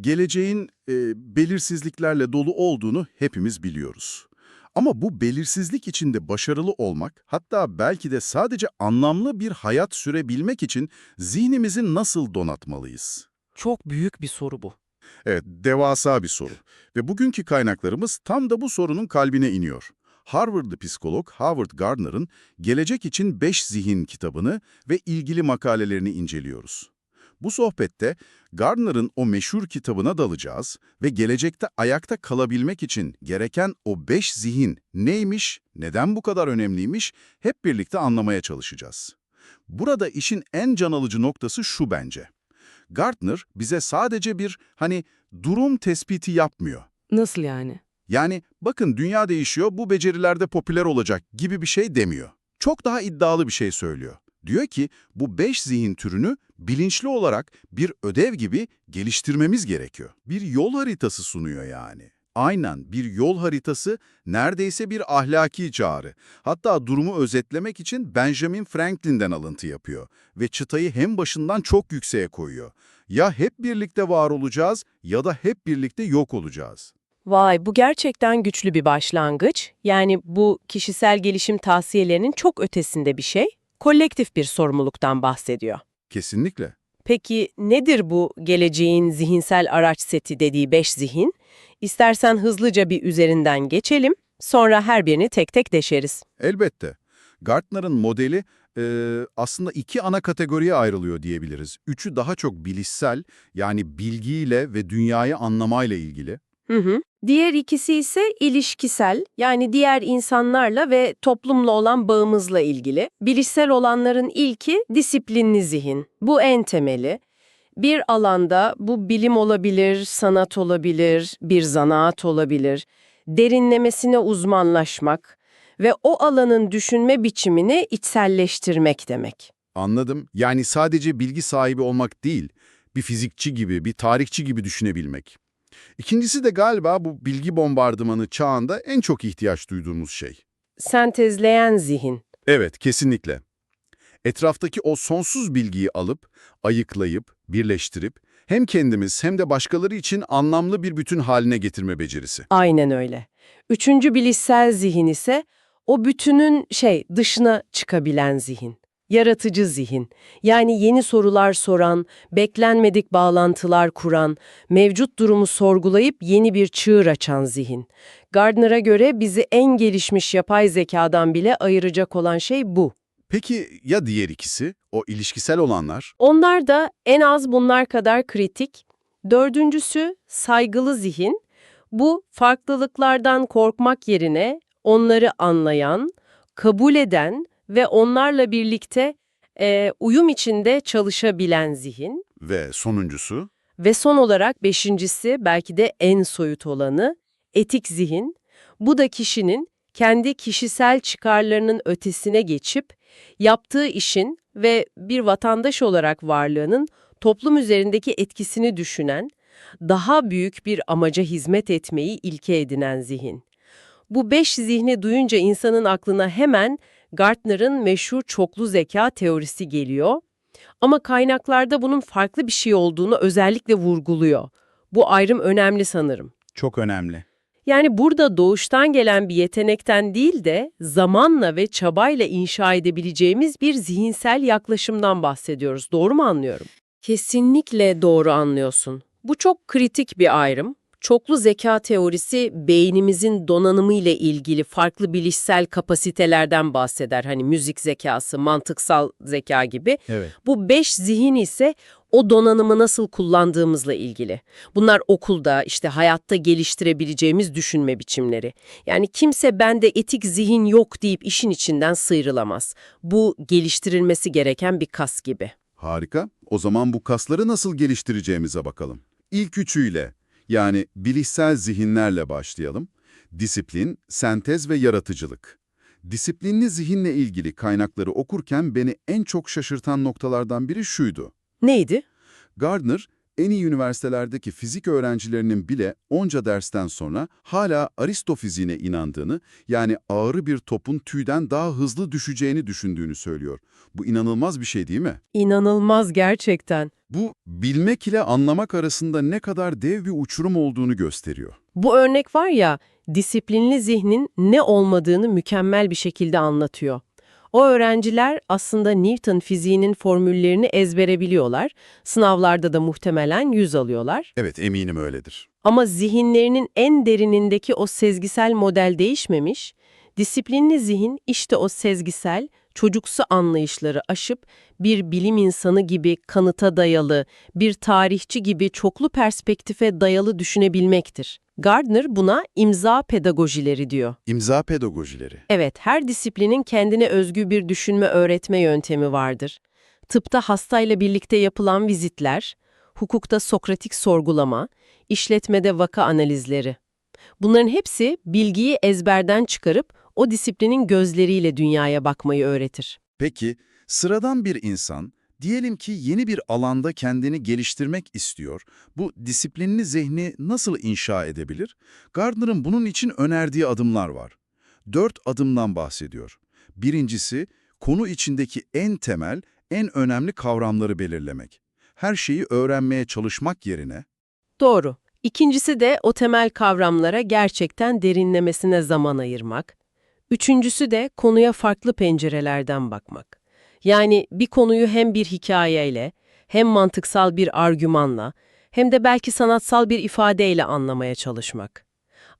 Geleceğin e, belirsizliklerle dolu olduğunu hepimiz biliyoruz. Ama bu belirsizlik içinde başarılı olmak, hatta belki de sadece anlamlı bir hayat sürebilmek için zihnimizi nasıl donatmalıyız? Çok büyük bir soru bu. Evet, devasa bir soru. Ve bugünkü kaynaklarımız tam da bu sorunun kalbine iniyor. Harvardlı psikolog Howard Gardner'ın Gelecek için Beş Zihin kitabını ve ilgili makalelerini inceliyoruz. Bu sohbette Gardner'ın o meşhur kitabına dalacağız ve gelecekte ayakta kalabilmek için gereken o beş zihin neymiş, neden bu kadar önemliymiş hep birlikte anlamaya çalışacağız. Burada işin en can alıcı noktası şu bence. Gardner bize sadece bir hani durum tespiti yapmıyor. Nasıl yani? Yani bakın dünya değişiyor, bu becerilerde popüler olacak gibi bir şey demiyor. Çok daha iddialı bir şey söylüyor. Diyor ki bu beş zihin türünü bilinçli olarak bir ödev gibi geliştirmemiz gerekiyor. Bir yol haritası sunuyor yani. Aynen bir yol haritası neredeyse bir ahlaki çağrı. Hatta durumu özetlemek için Benjamin Franklin'den alıntı yapıyor ve çıtayı hem başından çok yükseğe koyuyor. Ya hep birlikte var olacağız ya da hep birlikte yok olacağız. Vay, bu gerçekten güçlü bir başlangıç. Yani bu kişisel gelişim tavsiyelerinin çok ötesinde bir şey. Kolektif bir sorumluluktan bahsediyor. Kesinlikle. Peki nedir bu geleceğin zihinsel araç seti dediği beş zihin? İstersen hızlıca bir üzerinden geçelim, sonra her birini tek tek deşeriz. Elbette. Gartner'ın modeli e, aslında iki ana kategoriye ayrılıyor diyebiliriz. Üçü daha çok bilişsel, yani bilgiyle ve dünyayı anlamayla ilgili. Hı hı. Diğer ikisi ise ilişkisel, yani diğer insanlarla ve toplumla olan bağımızla ilgili. Bilişsel olanların ilki disiplinli zihin. Bu en temeli. Bir alanda bu bilim olabilir, sanat olabilir, bir zanaat olabilir. Derinlemesine uzmanlaşmak ve o alanın düşünme biçimini içselleştirmek demek. Anladım. Yani sadece bilgi sahibi olmak değil, bir fizikçi gibi, bir tarihçi gibi düşünebilmek. İkincisi de galiba bu bilgi bombardımanı çağında en çok ihtiyaç duyduğumuz şey. Sentezleyen zihin. Evet, kesinlikle. Etraftaki o sonsuz bilgiyi alıp, ayıklayıp, birleştirip hem kendimiz hem de başkaları için anlamlı bir bütün haline getirme becerisi. Aynen öyle. Üçüncü bilişsel zihin ise o bütünün şey dışına çıkabilen zihin. Yaratıcı zihin. Yani yeni sorular soran, beklenmedik bağlantılar kuran, mevcut durumu sorgulayıp yeni bir çığır açan zihin. Gardner'a göre bizi en gelişmiş yapay zekadan bile ayıracak olan şey bu. Peki ya diğer ikisi, o ilişkisel olanlar? Onlar da en az bunlar kadar kritik. Dördüncüsü saygılı zihin. Bu farklılıklardan korkmak yerine onları anlayan, kabul eden ve onlarla birlikte e, uyum içinde çalışabilen zihin. Ve sonuncusu? Ve son olarak beşincisi belki de en soyut olanı etik zihin. Bu da kişinin kendi kişisel çıkarlarının ötesine geçip yaptığı işin ve bir vatandaş olarak varlığının toplum üzerindeki etkisini düşünen, daha büyük bir amaca hizmet etmeyi ilke edinen zihin. Bu beş zihni duyunca insanın aklına hemen Gartner'ın meşhur çoklu zeka teorisi geliyor. Ama kaynaklarda bunun farklı bir şey olduğunu özellikle vurguluyor. Bu ayrım önemli sanırım. Çok önemli. Yani burada doğuştan gelen bir yetenekten değil de zamanla ve çabayla inşa edebileceğimiz bir zihinsel yaklaşımdan bahsediyoruz. Doğru mu anlıyorum? Kesinlikle doğru anlıyorsun. Bu çok kritik bir ayrım. Çoklu zeka teorisi beynimizin donanımı ile ilgili farklı bilişsel kapasitelerden bahseder. Hani müzik zekası, mantıksal zeka gibi. Evet. Bu beş zihin ise o donanımı nasıl kullandığımızla ilgili. Bunlar okulda, işte hayatta geliştirebileceğimiz düşünme biçimleri. Yani kimse bende etik zihin yok deyip işin içinden sıyrılamaz. Bu geliştirilmesi gereken bir kas gibi. Harika. O zaman bu kasları nasıl geliştireceğimize bakalım. İlk üçüyle, yani bilişsel zihinlerle başlayalım. Disiplin, sentez ve yaratıcılık. Disiplinli zihinle ilgili kaynakları okurken beni en çok şaşırtan noktalardan biri şuydu. Neydi? Gardner, en iyi üniversitelerdeki fizik öğrencilerinin bile onca dersten sonra hala aristofiziğine inandığını, yani ağırı bir topun tüyden daha hızlı düşeceğini düşündüğünü söylüyor. Bu inanılmaz bir şey değil mi? İnanılmaz gerçekten. Bu, bilmek ile anlamak arasında ne kadar dev bir uçurum olduğunu gösteriyor. Bu örnek var ya, disiplinli zihnin ne olmadığını mükemmel bir şekilde anlatıyor. O öğrenciler aslında Newton fiziğinin formüllerini ezbere biliyorlar, sınavlarda da muhtemelen yüz alıyorlar. Evet, eminim öyledir. Ama zihinlerinin en derinindeki o sezgisel model değişmemiş, disiplinli zihin işte o sezgisel, çocuksu anlayışları aşıp bir bilim insanı gibi kanıta dayalı, bir tarihçi gibi çoklu perspektife dayalı düşünebilmektir. Gardner buna imza pedagojileri diyor. İmza pedagojileri. Evet, her disiplinin kendine özgü bir düşünme öğretme yöntemi vardır. Tıpta hastayla birlikte yapılan vizitler, hukukta sokratik sorgulama, işletmede vaka analizleri. Bunların hepsi bilgiyi ezberden çıkarıp o disiplinin gözleriyle dünyaya bakmayı öğretir. Peki, sıradan bir insan, diyelim ki yeni bir alanda kendini geliştirmek istiyor. Bu disiplinli zihni nasıl inşa edebilir? Gardner'ın bunun için önerdiği adımlar var. Dört adımdan bahsediyor. Birincisi, konu içindeki en temel, en önemli kavramları belirlemek. Her şeyi öğrenmeye çalışmak yerine, Doğru. İkincisi de o temel kavramlara gerçekten derinlemesine zaman ayırmak. Üçüncüsü de konuya farklı pencerelerden bakmak. Yani bir konuyu hem bir hikayeyle, hem mantıksal bir argümanla, hem de belki sanatsal bir ifadeyle anlamaya çalışmak.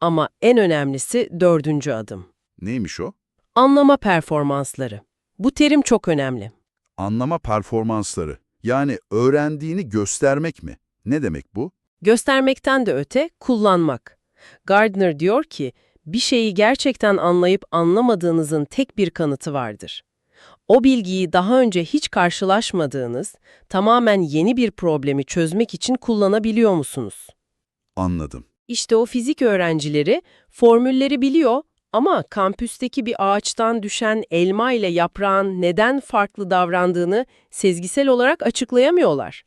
Ama en önemlisi dördüncü adım. neymiş o? Anlama performansları. Bu terim çok önemli. Anlama performansları. Yani öğrendiğini göstermek mi? Ne demek bu? Göstermekten de öte kullanmak. Gardner diyor ki, bir şeyi gerçekten anlayıp anlamadığınızın tek bir kanıtı vardır. O bilgiyi daha önce hiç karşılaşmadığınız, tamamen yeni bir problemi çözmek için kullanabiliyor musunuz? Anladım. İşte o fizik öğrencileri formülleri biliyor ama kampüsteki bir ağaçtan düşen elma ile yaprağın neden farklı davrandığını sezgisel olarak açıklayamıyorlar.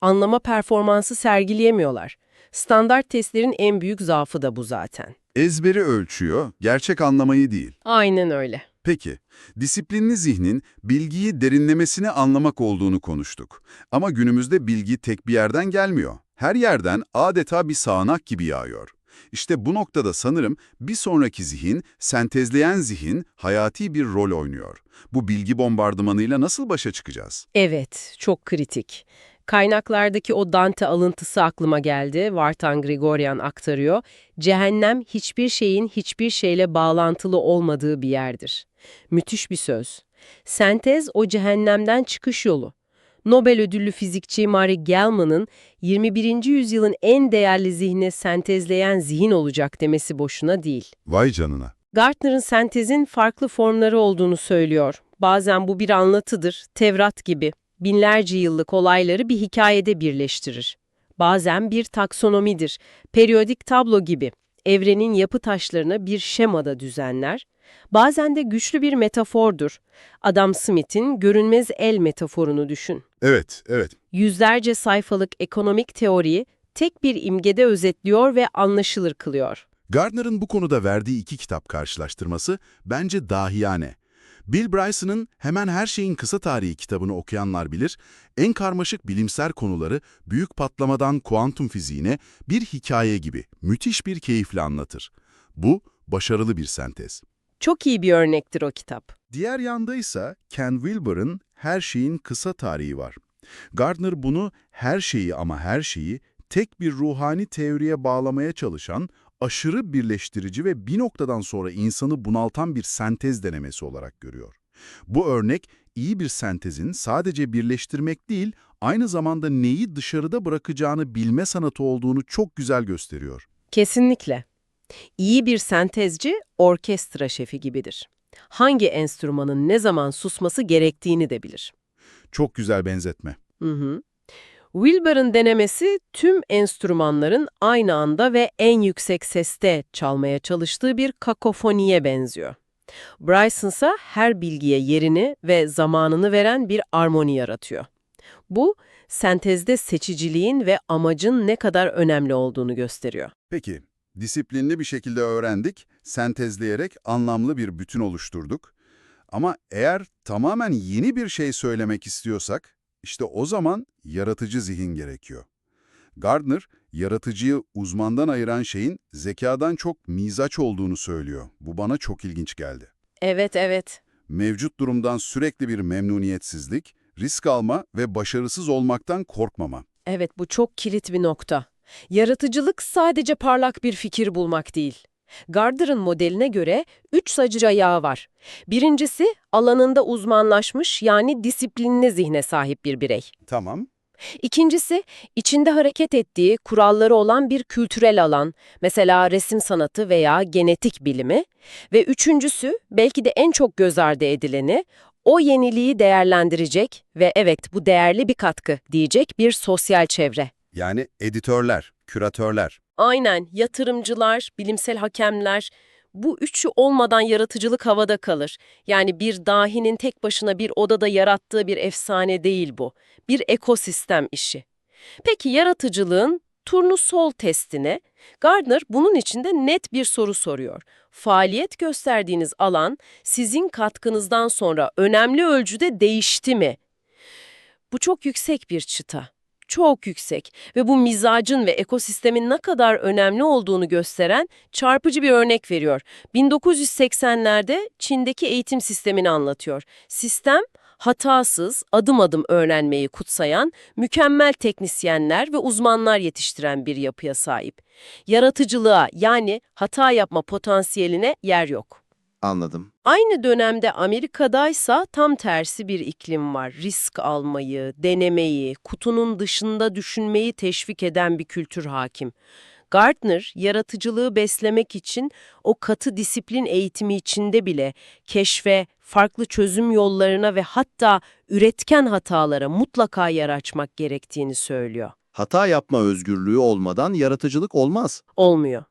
Anlama performansı sergileyemiyorlar. Standart testlerin en büyük zaafı da bu zaten. Ezberi ölçüyor, gerçek anlamayı değil. Aynen öyle. Peki, disiplinli zihnin bilgiyi derinlemesine anlamak olduğunu konuştuk. Ama günümüzde bilgi tek bir yerden gelmiyor. Her yerden adeta bir sağanak gibi yağıyor. İşte bu noktada sanırım bir sonraki zihin, sentezleyen zihin hayati bir rol oynuyor. Bu bilgi bombardımanıyla nasıl başa çıkacağız? Evet, çok kritik. Kaynaklardaki o Dante alıntısı aklıma geldi. Vartan Grigoryan aktarıyor. Cehennem hiçbir şeyin hiçbir şeyle bağlantılı olmadığı bir yerdir. Müthiş bir söz. Sentez o cehennemden çıkış yolu. Nobel ödüllü fizikçi Mary Gell-Mann'ın 21. yüzyılın en değerli zihni sentezleyen zihin olacak demesi boşuna değil. Vay canına. Gartner'ın sentezin farklı formları olduğunu söylüyor. Bazen bu bir anlatıdır, Tevrat gibi. Binlerce yıllık olayları bir hikayede birleştirir. Bazen bir taksonomidir, periyodik tablo gibi. Evrenin yapı taşlarını bir şemada düzenler. Bazen de güçlü bir metafordur. Adam Smith'in görünmez el metaforunu düşün. Evet, evet. Yüzlerce sayfalık ekonomik teoriyi tek bir imgede özetliyor ve anlaşılır kılıyor. Gardner'ın bu konuda verdiği iki kitap karşılaştırması bence dahiyane. Bill Bryson'ın Hemen Her Şeyin Kısa Tarihi kitabını okuyanlar bilir, en karmaşık bilimsel konuları büyük patlamadan kuantum fiziğine bir hikaye gibi müthiş bir keyifle anlatır. Bu, başarılı bir sentez. Çok iyi bir örnektir o kitap. Diğer yanda ise Ken Wilber'ın Her Şeyin Kısa Tarihi var. Gardner bunu her şeyi ama her şeyi tek bir ruhani teoriye bağlamaya çalışan, aşırı birleştirici ve bir noktadan sonra insanı bunaltan bir sentez denemesi olarak görüyor. Bu örnek iyi bir sentezin sadece birleştirmek değil, aynı zamanda neyi dışarıda bırakacağını bilme sanatı olduğunu çok güzel gösteriyor. Kesinlikle. İyi bir sentezci orkestra şefi gibidir. Hangi enstrümanın ne zaman susması gerektiğini de bilir. Çok güzel benzetme. Hı hı. Wilber'ın denemesi tüm enstrümanların aynı anda ve en yüksek seste çalmaya çalıştığı bir kakofoniye benziyor. Bryson ise her bilgiye yerini ve zamanını veren bir armoni yaratıyor. Bu, sentezde seçiciliğin ve amacın ne kadar önemli olduğunu gösteriyor. Peki, disiplinli bir şekilde öğrendik, sentezleyerek anlamlı bir bütün oluşturduk. Ama eğer tamamen yeni bir şey söylemek istiyorsak, işte o zaman yaratıcı zihin gerekiyor. Gardner, yaratıcıyı uzmandan ayıran şeyin zekadan çok mizaç olduğunu söylüyor. Bu bana çok ilginç geldi. Evet, evet. Mevcut durumdan sürekli bir memnuniyetsizlik, risk alma ve başarısız olmaktan korkmama. Evet, bu çok kilit bir nokta. Yaratıcılık sadece parlak bir fikir bulmak değil. Gardner'ın modeline göre üç sacır ayağı var. Birincisi, alanında uzmanlaşmış yani disiplinli zihne sahip bir birey. Tamam. İkincisi, içinde hareket ettiği, kuralları olan bir kültürel alan, mesela resim sanatı veya genetik bilimi. Ve üçüncüsü, belki de en çok göz ardı edileni, o yeniliği değerlendirecek ve evet bu değerli bir katkı diyecek bir sosyal çevre. Yani editörler, küratörler. Aynen, yatırımcılar, bilimsel hakemler, bu üçü olmadan yaratıcılık havada kalır. Yani bir dahinin tek başına bir odada yarattığı bir efsane değil bu. Bir ekosistem işi. Peki yaratıcılığın turnusol testine, Gardner bunun içinde net bir soru soruyor. Faaliyet gösterdiğiniz alan sizin katkınızdan sonra önemli ölçüde değişti mi? Bu çok yüksek bir çıta. Çok yüksek ve bu mizacın ve ekosistemin ne kadar önemli olduğunu gösteren çarpıcı bir örnek veriyor. 1980'lerde Çin'deki eğitim sistemini anlatıyor. Sistem hatasız, adım adım öğrenmeyi kutsayan, mükemmel teknisyenler ve uzmanlar yetiştiren bir yapıya sahip. Yaratıcılığa yani hata yapma potansiyeline yer yok. Anladım. Aynı dönemde Amerika'daysa tam tersi bir iklim var. Risk almayı, denemeyi, kutunun dışında düşünmeyi teşvik eden bir kültür hakim. Gardner, yaratıcılığı beslemek için o katı disiplin eğitimi içinde bile keşfe, farklı çözüm yollarına ve hatta üretken hatalara mutlaka yer açmak gerektiğini söylüyor. Hata yapma özgürlüğü olmadan yaratıcılık olmaz. Olmuyor.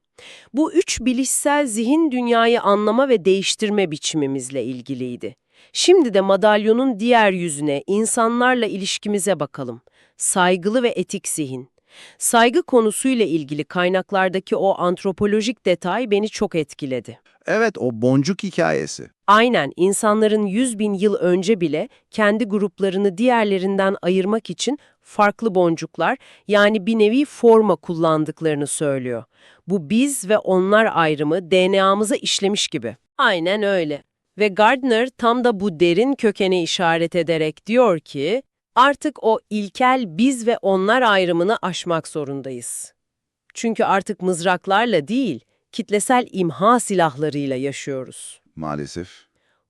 Bu üç bilişsel zihin dünyayı anlama ve değiştirme biçimimizle ilgiliydi. Şimdi de madalyonun diğer yüzüne, insanlarla ilişkimize bakalım. Saygılı ve etik zihin. Saygı konusuyla ilgili kaynaklardaki o antropolojik detay beni çok etkiledi. Evet o boncuk hikayesi. Aynen insanların 100 bin yıl önce bile kendi gruplarını diğerlerinden ayırmak için farklı boncuklar yani bir nevi forma kullandıklarını söylüyor. Bu biz ve onlar ayrımı DNA'mıza işlemiş gibi. Aynen öyle. Ve Gardner tam da bu derin kökene işaret ederek diyor ki artık o ilkel biz ve onlar ayrımını aşmak zorundayız. Çünkü artık mızraklarla değil, kitlesel imha silahlarıyla yaşıyoruz. Maalesef.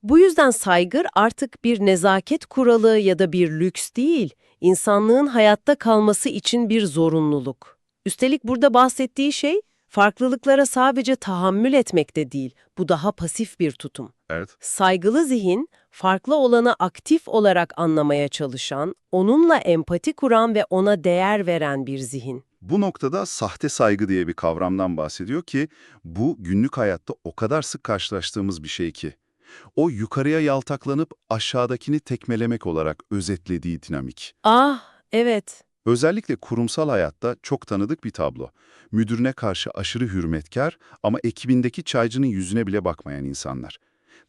Bu yüzden saygı artık bir nezaket kuralı ya da bir lüks değil, insanlığın hayatta kalması için bir zorunluluk. Üstelik burada bahsettiği şey, farklılıklara sadece tahammül etmek de değil, bu daha pasif bir tutum. Evet. Saygılı zihin, farklı olanı aktif olarak anlamaya çalışan, onunla empati kuran ve ona değer veren bir zihin. Bu noktada sahte saygı diye bir kavramdan bahsediyor ki bu günlük hayatta o kadar sık karşılaştığımız bir şey ki. O yukarıya yaltaklanıp aşağıdakini tekmelemek olarak özetlediği dinamik. Ah, evet. Özellikle kurumsal hayatta çok tanıdık bir tablo. Müdürüne karşı aşırı hürmetkar ama ekibindeki çaycının yüzüne bile bakmayan insanlar.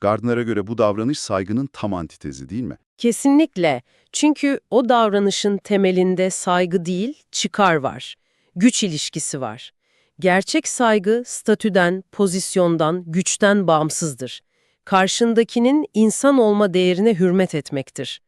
Gardner'a göre bu davranış saygının tam antitezi değil mi? Kesinlikle. Çünkü o davranışın temelinde saygı değil, çıkar var. Güç ilişkisi var. Gerçek saygı statüden, pozisyondan, güçten bağımsızdır. Karşındakinin insan olma değerine hürmet etmektir.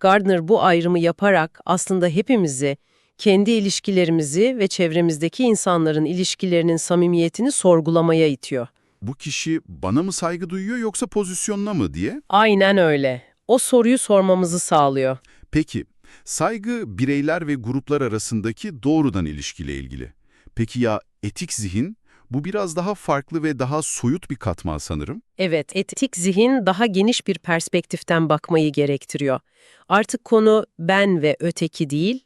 Gardner bu ayrımı yaparak aslında hepimizi, kendi ilişkilerimizi ve çevremizdeki insanların ilişkilerinin samimiyetini sorgulamaya itiyor. Bu kişi bana mı saygı duyuyor yoksa pozisyonuna mı diye? Aynen öyle. O soruyu sormamızı sağlıyor. Peki, saygı bireyler ve gruplar arasındaki doğrudan ilişkiyle ilgili. Peki ya etik zihin? Bu biraz daha farklı ve daha soyut bir katman sanırım. Evet, etik zihin daha geniş bir perspektiften bakmayı gerektiriyor. Artık konu ben ve öteki değil,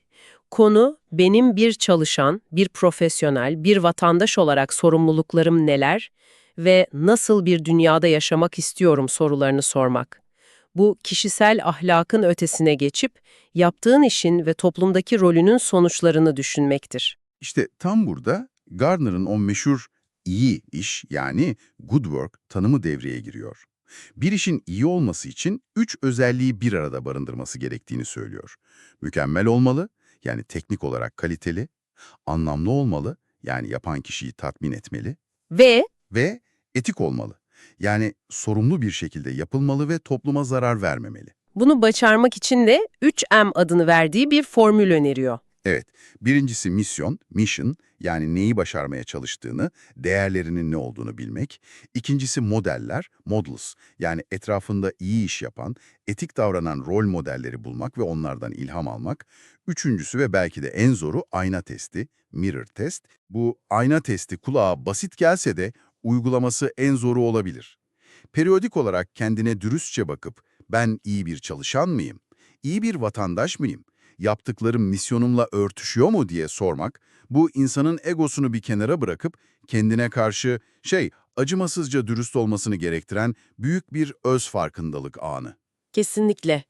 konu benim bir çalışan, bir profesyonel, bir vatandaş olarak sorumluluklarım neler ve nasıl bir dünyada yaşamak istiyorum sorularını sormak. Bu kişisel ahlakın ötesine geçip yaptığın işin ve toplumdaki rolünün sonuçlarını düşünmektir. İşte tam burada Gardner'ın o meşhur iyi iş yani good work tanımı devreye giriyor. Bir işin iyi olması için üç özelliği bir arada barındırması gerektiğini söylüyor. Mükemmel olmalı, yani teknik olarak kaliteli, anlamlı olmalı, yani yapan kişiyi tatmin etmeli Ve ve etik olmalı. Yani sorumlu bir şekilde yapılmalı ve topluma zarar vermemeli. bunu başarmak için de 3M adını verdiği bir formül öneriyor. Evet, birincisi misyon, mission yani neyi başarmaya çalıştığını, değerlerinin ne olduğunu bilmek. İkincisi modeller, models yani etrafında iyi iş yapan, etik davranan rol modelleri bulmak ve onlardan ilham almak. Üçüncüsü ve belki de en zoru ayna testi, mirror test. Bu ayna testi kulağa basit gelse de uygulaması en zoru olabilir. Periyodik olarak kendine dürüstçe bakıp ben iyi bir çalışan mıyım, iyi bir vatandaş mıyım, yaptıklarım misyonumla örtüşüyor mu diye sormak, bu insanın egosunu bir kenara bırakıp kendine karşı şey acımasızca dürüst olmasını gerektiren büyük bir öz farkındalık anı. Kesinlikle.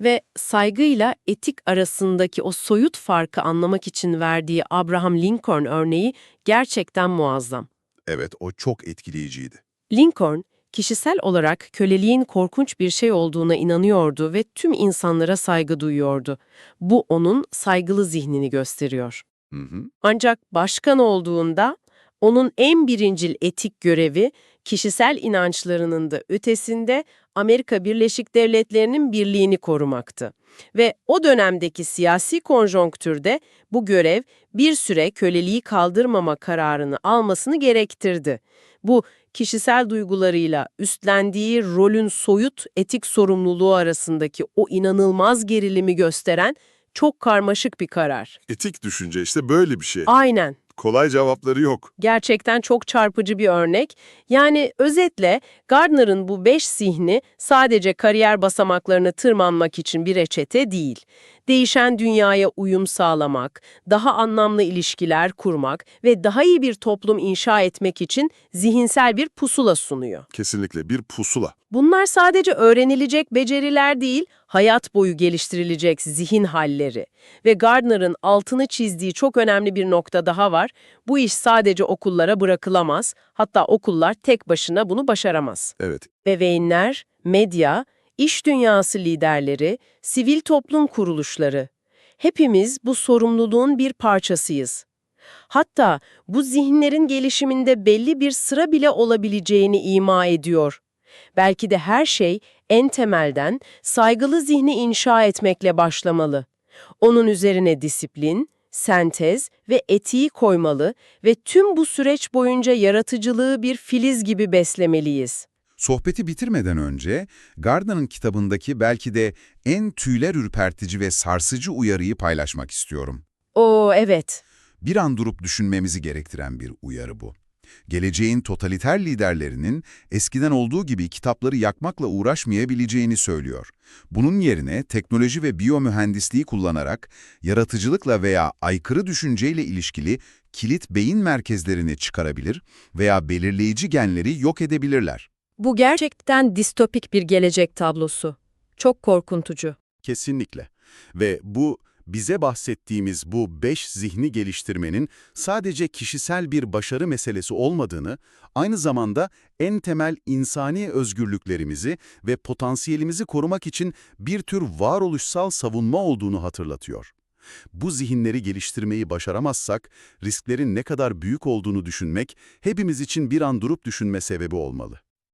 Ve saygıyla etik arasındaki o soyut farkı anlamak için verdiği Abraham Lincoln örneği gerçekten muazzam. Evet, o çok etkileyiciydi. Lincoln, kişisel olarak köleliğin korkunç bir şey olduğuna inanıyordu ve tüm insanlara saygı duyuyordu. Bu onun saygılı zihnini gösteriyor. Hı hı. Ancak başkan olduğunda onun en birincil etik görevi kişisel inançlarının da ötesinde Amerika Birleşik Devletleri'nin birliğini korumaktı. Ve o dönemdeki siyasi konjonktürde bu görev bir süre köleliği kaldırmama kararını almasını gerektirdi. Bu kişisel duygularıyla üstlendiği rolün soyut etik sorumluluğu arasındaki o inanılmaz gerilimi gösteren çok karmaşık bir karar. Etik düşünce işte böyle bir şey. Aynen. Kolay cevapları yok. Gerçekten çok çarpıcı bir örnek. Yani özetle Gardner'ın bu beş zihni sadece kariyer basamaklarını tırmanmak için bir reçete değil. Değişen dünyaya uyum sağlamak, daha anlamlı ilişkiler kurmak ve daha iyi bir toplum inşa etmek için zihinsel bir pusula sunuyor. Kesinlikle bir pusula. Bunlar sadece öğrenilecek beceriler değil, hayat boyu geliştirilecek zihin halleri. Ve Gardner'ın altını çizdiği çok önemli bir nokta daha var. Bu iş sadece okullara bırakılamaz, hatta okullar tek başına bunu başaramaz. Evet. Bebeğinler, medya, iş dünyası liderleri, sivil toplum kuruluşları. Hepimiz bu sorumluluğun bir parçasıyız. Hatta bu zihinlerin gelişiminde belli bir sıra bile olabileceğini ima ediyor. Belki de her şey en temelden saygılı zihni inşa etmekle başlamalı. Onun üzerine disiplin, sentez ve etiği koymalı ve tüm bu süreç boyunca yaratıcılığı bir filiz gibi beslemeliyiz. Sohbeti bitirmeden önce Gardner'ın kitabındaki belki de en tüyler ürpertici ve sarsıcı uyarıyı paylaşmak istiyorum. Oo evet. Bir an durup düşünmemizi gerektiren bir uyarı bu. Geleceğin totaliter liderlerinin eskiden olduğu gibi kitapları yakmakla uğraşmayabileceğini söylüyor. Bunun yerine teknoloji ve biyomühendisliği kullanarak yaratıcılıkla veya aykırı düşünceyle ilişkili kilit beyin merkezlerini çıkarabilir veya belirleyici genleri yok edebilirler. Bu gerçekten distopik bir gelecek tablosu. Çok korkuntucu. Kesinlikle. Ve bu bize bahsettiğimiz bu beş zihni geliştirmenin sadece kişisel bir başarı meselesi olmadığını, aynı zamanda en temel insani özgürlüklerimizi ve potansiyelimizi korumak için bir tür varoluşsal savunma olduğunu hatırlatıyor. Bu zihinleri geliştirmeyi başaramazsak, risklerin ne kadar büyük olduğunu düşünmek hepimiz için bir an durup düşünme sebebi olmalı.